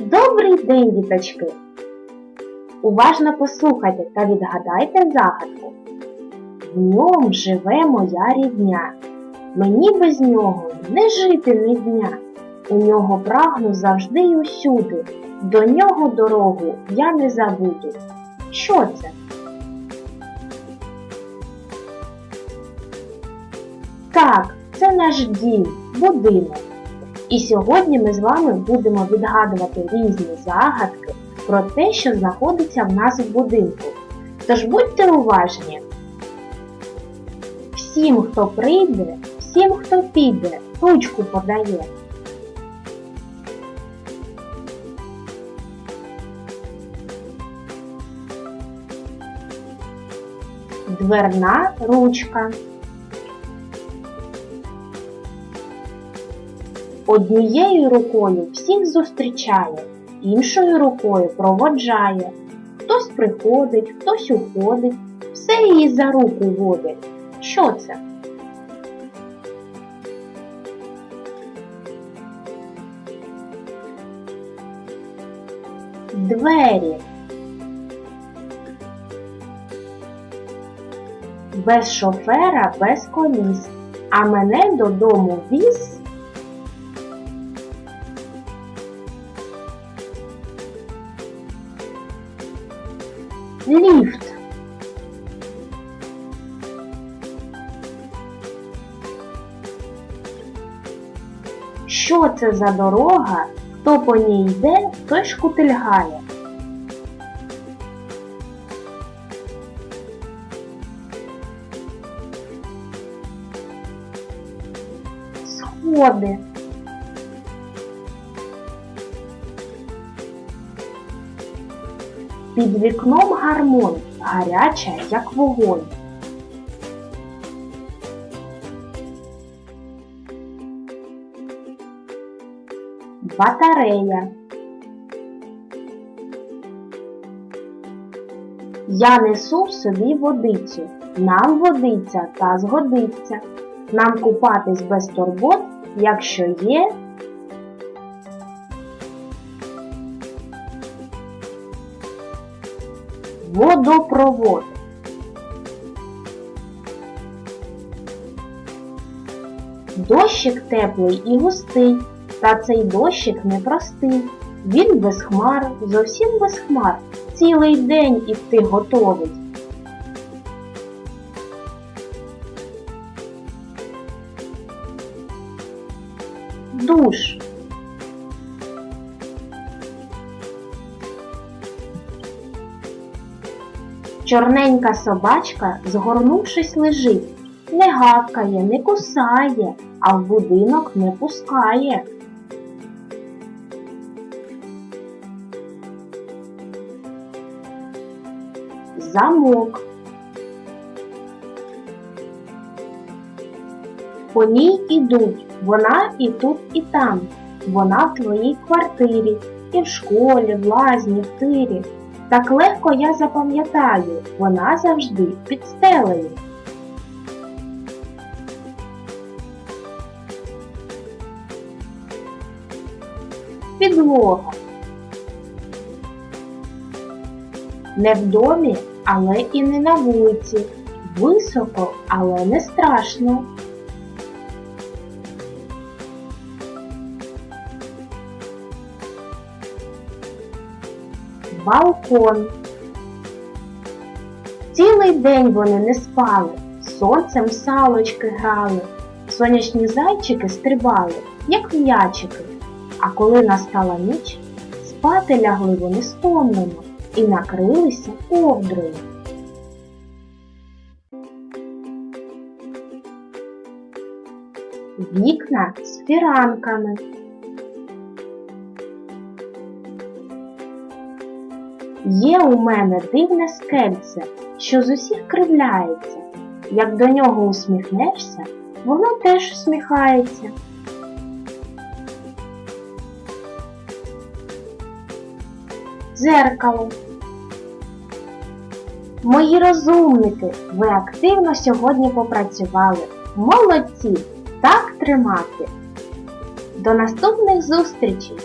Добрий день, діточки! Уважно послухайте та відгадайте загадку. В ньому живе моя рідня. Мені без нього не жити ні дня. У нього прагну завжди й усюди. До нього дорогу я не забуду. Що це? Так, це наш дім, будинок. І сьогодні ми з вами будемо відгадувати різні загадки про те, що знаходиться в нас в будинку. Тож будьте уважні. Всім, хто прийде, всім, хто піде, ручку подає. Дверна ручка. Однією рукою всіх зустрічає, іншою рукою проводжає. Хтось приходить, хтось уходить, все її за руку водить. Що це? Двері. Без шофера, без коліс, а мене додому віз Ліфт. Що це за дорога? Хто по ній йде, той шкутильгає. Сходи. Під вікном гармонь, гаряча, як вогонь. Батарея. Я несу в собі водицю, нам водиця та згодиться. Нам купатись без турбот, якщо є водопровод. Дощик теплий і густий, та цей дощик непростий. Він без хмар, зовсім без хмар, цілий день іти готовий. Душ. Чорненька собачка, згорнувшись, лежить, не гавкає, не кусає, а в будинок не пускає. Замок. По ній ідуть, вона і тут, і там. Вона в твоїй квартирі, і в школі, в лазні, в тирі. Так легко я запам'ятаю, вона завжди під стелею. Підлога. Не в домі, але і не на вулиці. Високо, але не страшно. Балкон. Цілий день вони не спали, сонцем салочки грали, сонячні зайчики стрибали, як м'ячики. А коли настала ніч, спати лягли вони стомлено і накрилися ковдрою. Вікна з фіранками. Є у мене дивне скельце, що з усіх кривляється. Як до нього усміхнешся, воно теж усміхається. Дзеркало. Мої розумники, ви активно сьогодні попрацювали. Молодці! Так тримати! До наступних зустрічей!